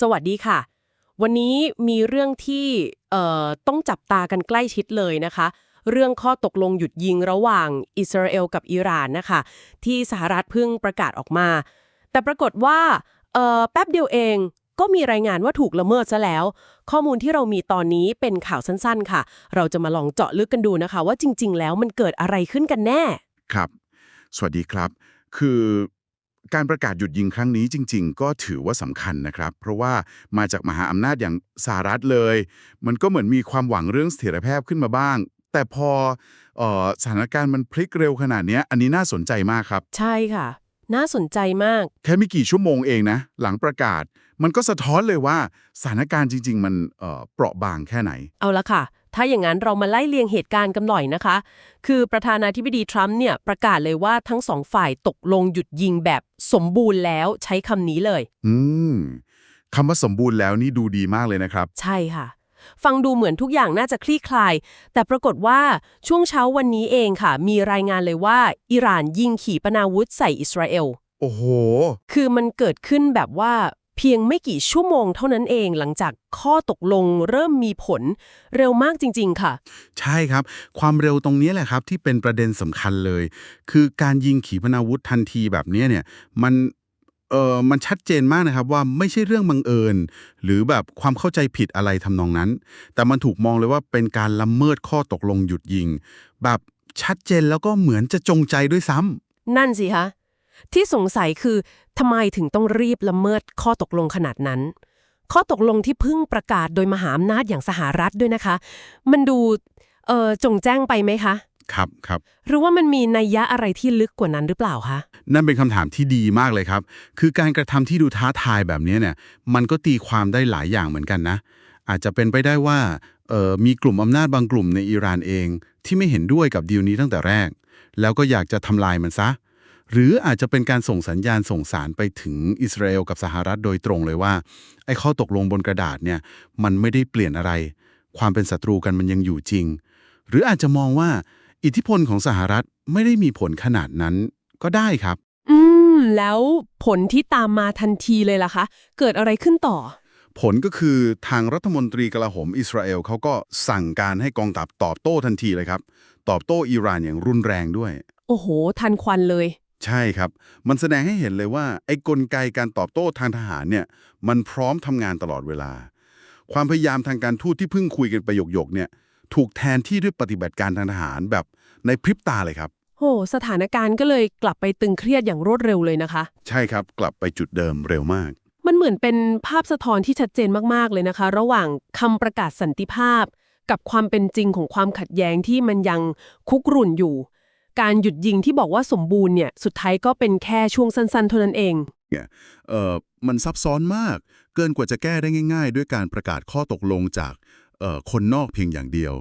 สวัสดีค่ะ วันนี้มีเรื่องที่ต้องจับตากันใกล้ชิดเลยนะคะ เรื่องข้อตกลงหยุดยิงระหว่างอิสราเอลกับอิหร่านนะคะ ที่สหรัฐเพิ่งประกาศออกมา แต่ปรากฏว่าแป๊บเดียวเองก็มีรายงานว่าถูกละเมิดซะแล้ว ข้อมูลที่เรามีตอนนี้เป็นข่าวสั้นๆ ค่ะ เราจะมาลองเจาะลึกกันดูนะคะ ว่าจริง ๆ แล้วมันเกิดอะไรขึ้นกันแน่ ครับ สวัสดีครับ คือ การประกาศหยุดยิงครั้งนี้จริง ๆ ก็ถือว่าสำคัญนะครับ เพราะว่ามาจากมหาอำนาจอย่างสหรัฐเลย มันก็เหมือนมีความหวังเรื่องเสถียรภาพขึ้นมาบ้าง แต่พอเอ่อสถานการณ์มันพลิกเร็วขนาดเนี้ยอันนี้น่าสนใจมากครับ ใช่ค่ะ น่าสนใจมาก แค่ไม่กี่ชั่วโมงเองนะ หลังประกาศ มันก็สะท้อนเลยว่าสถานการณ์จริง ๆ มันเอ่อเปราะบางแค่ไหน เอาละค่ะ ถ้าอย่างนั้นเรามาไล่เลียงเหตุการณ์กันหน่อยนะคะ คือประธานาธิบดีทรัมป์เนี่ยประกาศเลยว่าทั้งสองฝ่ายตกลงหยุดยิงแบบสมบูรณ์แล้วใช้คำนี้เลย อืมคำว่าสมบูรณ์แล้วนี่ดูดีมากเลยนะครับ ใช่ค่ะ ฟังดูเหมือนทุกอย่างน่าจะคลี่คลาย แต่ปรากฏว่าช่วงเช้าวันนี้เองค่ะ มีรายงานเลยว่าอิหร่านยิงขีปนาวุธใส่อิสราเอล โอ้โห คือมันเกิดขึ้นแบบว่า เพียงไม่กี่ชั่วโมงเท่านั้นเองหลังจากข้อตกลงเริ่มมีผลเร็วมากจริง ๆ ค่ะ ใช่ครับ ความเร็วตรงนี้แหละครับที่เป็นประเด็นสำคัญเลย คือการยิงขีปนาวุธทันทีแบบเนี้ยเนี่ยมันเออมันชัดเจนมากนะครับว่าไม่ใช่เรื่องบังเอิญ หรือแบบความเข้าใจผิดอะไรทำนองนั้น แต่มันถูกมองเลยว่าเป็นการละเมิดข้อตกลงหยุดยิง แบบชัดเจนแล้วก็เหมือนจะจงใจด้วยซ้ำนั่นสิคะ ที่สงสัยคือทำไมถึงต้องรีบละเมิดข้อตกลงขนาดนั้น ข้อตกลงที่เพิ่งประกาศโดยมหาอำนาจอย่างสหรัฐด้วยนะคะ มันดูเอ่อจงแจ้งไปไหมคะ ครับครับหรือว่ามันมีนัยยะอะไรที่ลึกกว่านั้นหรือเปล่าคะนั่นเป็นคำถามที่ดีมากเลยครับ คือการกระทำที่ดูท้าทายแบบนี้เนี่ย มันก็ตีความได้หลายอย่างเหมือนกันนะ อาจจะเป็นไปได้ว่าเอ่อมีกลุ่มอำนาจบางกลุ่มในอิหร่านเอง ที่ไม่เห็นด้วยกับดีลนี้ตั้งแต่แรก แล้วก็อยากจะทำลายมันซะ หรืออาจจะเป็นการส่งสัญญาณส่งสารไปถึงอิสราเอลกับสหรัฐโดยตรงเลยว่า ไอ้ข้อตกลงบนกระดาษเนี่ยมันไม่ได้เปลี่ยนอะไร ความเป็นศัตรูกันมันยังอยู่จริง หรืออาจจะมองว่าอิทธิพลของสหรัฐไม่ได้มีผลขนาดนั้นก็ได้ครับ อืม แล้วผลที่ตามมาทันทีเลยล่ะคะ เกิดอะไรขึ้นต่อ ผลก็คือทางรัฐมนตรีกลาโหมอิสราเอลเขาก็สั่งการให้กองทัพตอบโต้ทันทีเลยครับ ตอบโต้อิหร่านอย่างรุนแรงด้วย โอ้โห ทันควันเลย ใช่ครับ มันแสดงให้เห็นเลยว่า ไอ้กลไกการตอบโต้ทางทหารเนี่ย มันพร้อมทำงานตลอดเวลา ความพยายามทางการทูตที่เพิ่งคุยกันไปหยกๆเนี่ย ถูกแทนที่ด้วยปฏิบัติการทางทหารแบบในพริบตาเลยครับ โห สถานการณ์ก็เลยกลับไปตึงเครียดอย่างรวดเร็วเลยนะคะ ใช่ครับ กลับไปจุดเดิมเร็วมาก มันเหมือนเป็นภาพสะท้อนที่ชัดเจนมากๆเลยนะคะ ระหว่างคำประกาศสันติภาพ กับความเป็นจริงของความขัดแย้งที่มันยังคุกรุ่นอยู่ การหยุดยิงที่บอกว่าสมบูรณ์เนี่ยสุดท้ายก็เป็นแค่ช่วงสั้นๆเท่านั้นเองเอ่อมันซับซ้อนมาก เกินกว่าจะแก้ได้ง่าย ๆ ด้วยการประกาศข้อตกลงจากเอ่อคนนอกเพียงอย่างเดียว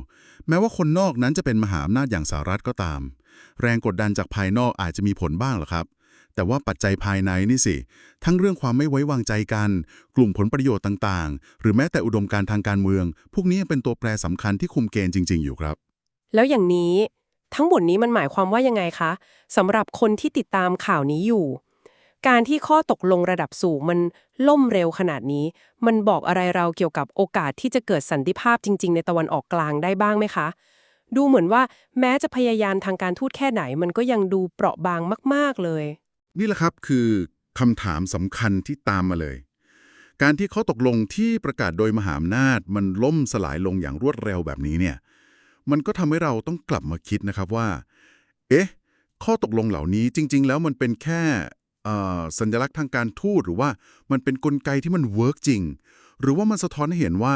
แม้ว่าคนนอกนั้นจะเป็นมหาอำนาจอย่างสหรัฐก็ตาม แรงกดดันจากภายนอกอาจจะมีผลบ้างหรอครับ แต่ว่าปัจจัยภายในนี่สิ ทั้งเรื่องความไม่ไว้วางใจกัน กลุ่มผลประโยชน์ต่างๆ หรือแม้แต่อุดมการณ์ทางการเมือง พวกนี้ยังเป็นตัวแปรสำคัญที่คุมเกณฑ์จริง ๆ อยู่ครับ แล้วอย่างนี้ ทั้งหมดนี้มันหมายความว่ายังไงคะสำหรับคนที่ติดตามข่าวนี้อยู่ การที่ข้อตกลงระดับสูงมันล่มเร็วขนาดนี้ มันบอกอะไรเราเกี่ยวกับโอกาสที่จะเกิดสันติภาพจริง ๆ ในตะวันออกกลางได้บ้างไหมคะ ดูเหมือนว่าแม้จะพยายามทางการทูตแค่ไหน มันก็ยังดูเปราะบางมาก ๆเลย นี่แหละครับคือคำถามสำคัญที่ตามมาเลย การที่ข้อตกลงที่ประกาศโดยมหาอำนาจมันล่มสลายลงอย่างรวดเร็วแบบนี้เนี่ย มันก็ทำให้เราต้องกลับมาคิดนะครับว่า เอ๊ะ ข้อตกลงเหล่านี้จริง ๆ แล้วมันเป็นแค่สัญลักษณ์ทางการทูตหรือว่ามันเป็นนกลไกที่มันเวิร์กจริง หรือว่ามันสะท้อนให้เห็นว่า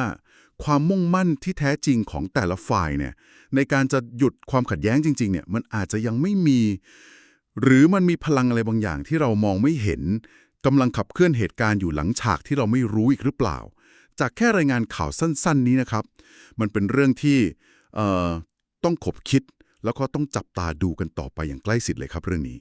ความมุ่งมั่นที่แท้จริงของแต่ละฝ่ายเนี่ยในการจะหยุดความขัดแย้งจริงๆเนี่ยมันอาจจะยังไม่มี หรือมันมีพลังอะไรบางอย่างที่เรามองไม่เห็นกำลังขับเคลื่อนเหตุการณ์อยู่หลังฉากที่เราไม่รู้อีกหรือเปล่า จากแค่รายงานข่าวสั้น ๆ นี้นะครับ มันเป็นเรื่องที่ ต้องขบคิด แล้วก็ต้องจับตาดูกันต่อไปอย่างใกล้ชิดเลยครับเรื่องนี้